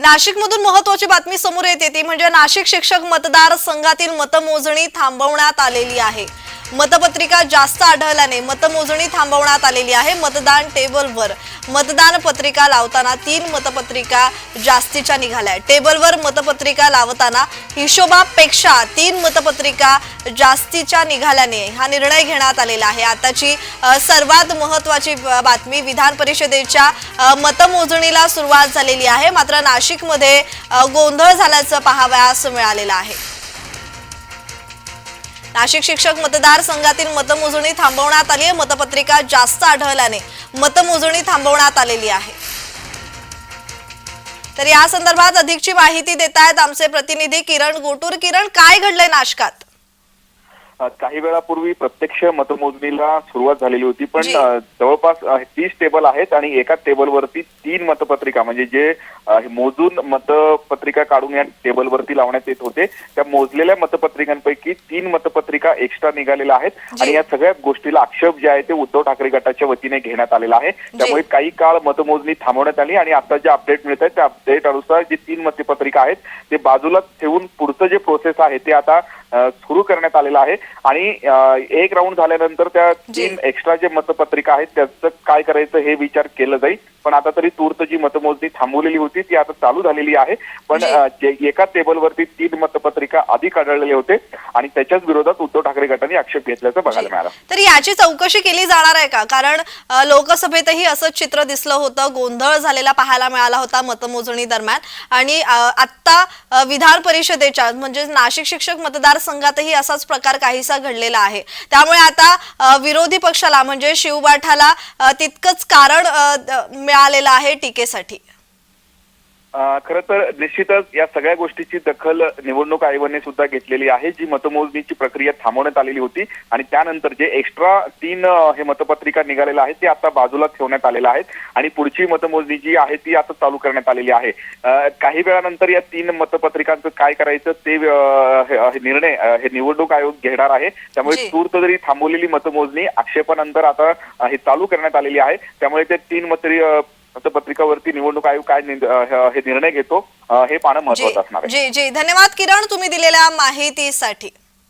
नाशिकमधून महत्वाची बातमी समोर येते. ती म्हणजे नाशिक शिक्षक मतदार संघातील मतमोजणी थांबवण्यात आलेली आहे. मतपत्रिका जास्त आढळल्याने मतमोजणी थांबवण्यात आलेली आहे. मतदान टेबलवर मतदान पत्रिका लावताना तीन मतपत्रिका जास्तीच्या निघाल्या आहेत. टेबलवर मतपत्रिका लावताना हिशोबापेक्षा तीन मतपत्रिका जास्तीच्या निघाल्याने हा निर्णय घेण्यात आलेला आहे. आताची सर्वात महत्वाची बातमी विधान परिषदेच्या मतमोजणीला सुरुवात झालेली आहे. मात्र नाशिकमध्ये गोंधळ झाल्याचं पाहावयास मिळालेलं आहे. नाशिक शिक्षक मतदारसंघातील मतमोजणी थांबवण्यात आली आहे. मतपत्रिका जास्त आढळल्याने मतमोजणी थांबवण्यात आलेली आहे. तर या संदर्भात अधिकची माहिती देत आहेत आमचे प्रतिनिधी किरण गोटूर. किरण काय घडलंय नाशकात? काही वेळापूर्वी प्रत्यक्ष मतमोजणीला सुरुवात झालेली होती पण जवळपास तीस टेबल आहेत आणि एका टेबलवरती तीन मतपत्रिका म्हणजे जे मोजून मतपत्रिका काढून या टेबलवरती लावण्यात येत होते त्या मोजलेल्या मतपत्रिकांपैकी तीन मतपत्रिका एक्स्ट्रा निघालेल्या आहेत. आणि या सगळ्या गोष्टीला आक्षेप जे आहे ते उद्धव ठाकरे गटाच्या वतीने घेण्यात आलेला आहे. त्यामुळे काही काळ मतमोजणी थांबवण्यात आली आणि आता जे अपडेट मिळत आहे त्या अपडेट अनुसार जी तीन मतपत्रिका आहेत ते बाजूला ठेवून पुढचं जे प्रोसेस आहे ते आता सुरू करण्यात आलेलं आहे. आणि एक राऊंड झाल्यानंतर त्या. तीन एक्स्ट्रा जे मतपत्रिका आहेत त्याचं काय करायचं हे विचार केलं जाईल. पण आता तरी तूर्त जी मतमोजणी थांबवलेली होती ती आता चालू झालेली आहे. पण एका टेबलवरती तीन मतपत्रिका अधिक आढळलेले होते आणि त्याच्याच विरोधात उद्धव ठाकरे गटाने आक्षेप घेतल्याचं बघायला मिळालं. तर याची चौकशी केली जाणार आहे का? कारण लोकसभेतही असंच चित्र दिसलं होतं. गोंधळ झालेला पाहायला मिळाला होता मतमोजणी दरम्यान. आणि अ, विधान परिषदेच्या म्हणजे नाशिक शिक्षक मतदारसंघातही असाच प्रकार काहीसा घडलेला आहे. त्यामुळे आता विरोधी पक्षाला म्हणजे शिवबाठाला तितकंच कारण मिळालेलं आहे टीकेसाठी. खरं तर निश्चितच या सगळ्या गोष्टीची दखल निवडणूक आयोगाने सुद्धा घेतलेली आहे जी मतमोजणीची प्रक्रिया थांबवण्यात आलेली होती आणि त्यानंतर जे एक्स्ट्रा तीन हे मतपत्रिका निघालेल्या आहेत ते आता बाजूला ठेवण्यात आलेल्या आहेत आणि पुढची मतमोजणी जी आहे ती आता चालू करण्यात आलेली आहे. काही वेळानंतर या तीन मतपत्रिकांचं काय करायचं ते निर्णय हे निवडणूक आयोग घेणार आहे. त्यामुळे. तूर्त जरी थांबवलेली मतमोजणी आक्षेपानंतर आता हे चालू करण्यात आलेली आहे. त्यामुळे ते तीन मतरी अ, मतपत्रिकावरती निवडणूक आयोग काय हे निर्णय घेतो हे पाहणं महत्वाचं असणार आहे. जी जी. धन्यवाद किरण तुम्ही दिलेल्या माहितीसाठी.